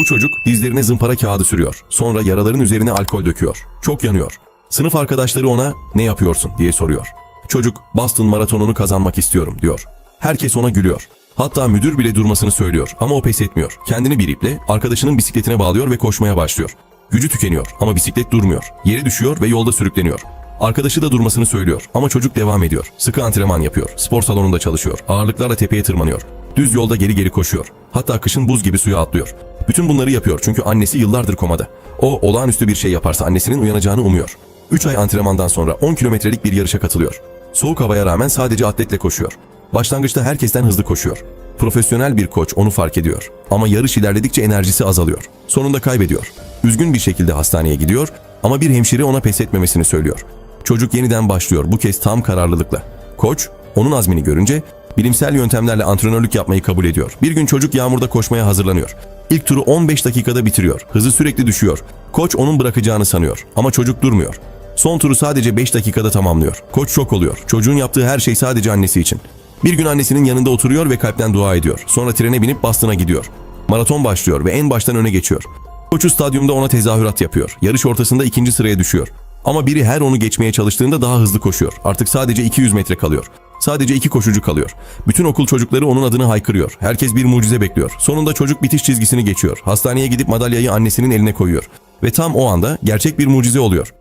Bu çocuk dizlerine zımpara kağıdı sürüyor. Sonra yaraların üzerine alkol döküyor. Çok yanıyor. Sınıf arkadaşları ona ne yapıyorsun diye soruyor. Çocuk Boston maratonunu kazanmak istiyorum diyor. Herkes ona gülüyor. Hatta müdür bile durmasını söylüyor ama o pes etmiyor. Kendini bir iple arkadaşının bisikletine bağlıyor ve koşmaya başlıyor. Gücü tükeniyor ama bisiklet durmuyor. Yere düşüyor ve yolda sürükleniyor. Arkadaşı da durmasını söylüyor ama çocuk devam ediyor. Sıkı antrenman yapıyor. Spor salonunda çalışıyor. Ağırlıklarla tepeye tırmanıyor. Düz yolda geri geri koşuyor. Hatta kışın buz gibi suya atlıyor. Bütün bunları yapıyor çünkü annesi yıllardır komada. O olağanüstü bir şey yaparsa annesinin uyanacağını umuyor. 3 ay antrenmandan sonra 10 kilometrelik bir yarışa katılıyor. Soğuk havaya rağmen sadece atletle koşuyor. Başlangıçta herkesten hızlı koşuyor. Profesyonel bir koç onu fark ediyor. Ama yarış ilerledikçe enerjisi azalıyor. Sonunda kaybediyor. Üzgün bir şekilde hastaneye gidiyor ama bir hemşire ona pes etmemesini söylüyor. Çocuk yeniden başlıyor bu kez tam kararlılıkla. Koç onun azmini görünce bilimsel yöntemlerle antrenörlük yapmayı kabul ediyor. Bir gün çocuk yağmurda koşmaya hazırlanıyor. İlk turu 15 dakikada bitiriyor. Hızı sürekli düşüyor. Koç onun bırakacağını sanıyor ama çocuk durmuyor. Son turu sadece 5 dakikada tamamlıyor. Koç şok oluyor. Çocuğun yaptığı her şey sadece annesi için. Bir gün annesinin yanında oturuyor ve kalpten dua ediyor. Sonra trene binip Boston'a gidiyor. Maraton başlıyor ve en baştan öne geçiyor. Koçu stadyumda ona tezahürat yapıyor. Yarış ortasında ikinci sıraya düşüyor. Ama biri her onu geçmeye çalıştığında daha hızlı koşuyor. Artık sadece 200 metre kalıyor. Sadece iki koşucu kalıyor. Bütün okul çocukları onun adını haykırıyor. Herkes bir mucize bekliyor. Sonunda çocuk bitiş çizgisini geçiyor. Hastaneye gidip madalyayı annesinin eline koyuyor. Ve tam o anda gerçek bir mucize oluyor.